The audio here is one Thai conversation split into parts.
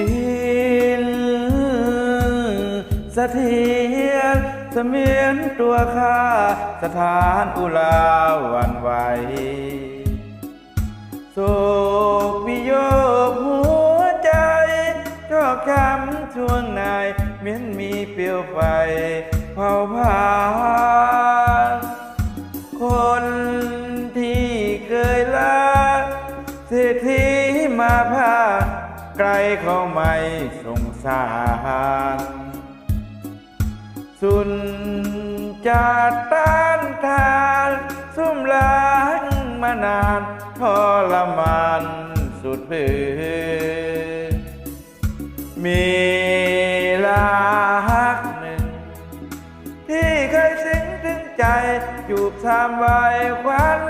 ดินสะเทียนเสมียนตัวข้าสถานอุลาวันไหวโศกวิโยกหัวใจก็บช้ำช่วงไหนเหมือนมีเปลวไฟเผาผลาญคนที่เคยลาเศรษฐีมาพา ไกลเขาไม่สงสาร สุนจาต้านทานซุ่มล้างมานานทรมานสุดพื้นมีลากหนึ่ง ที่เคยซึ้งถึงใจจูบทามไว้ควัน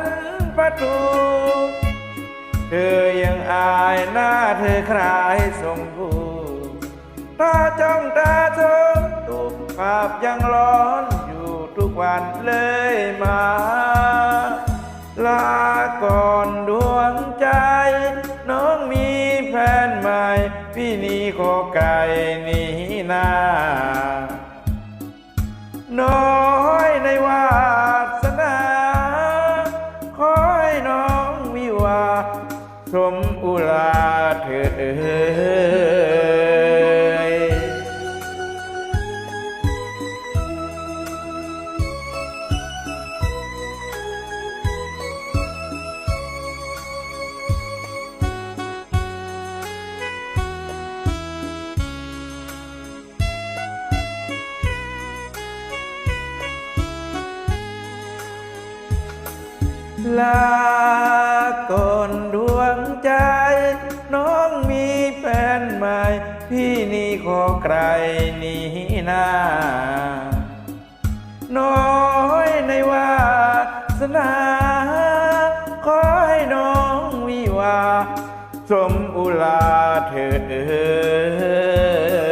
ประตูเธอย อายหน้าเธอคลายสมบูรณ์ตาจ้องตาชมตูกภาพยังร้อนอยู่ทุกวันเลยมา ลาก่อนดวงใจ น้องมีแฟนใหม่ พี่นี้ขอไก่หนีหน้า สมอุลาเถิดเอ่ยลา ใจ น้องมีแฟนใหม่ พี่นี่ขอไกลหนีหนาน้อยในวาสนาขอให้น้องวิวาสมอุลาเถิดเอ่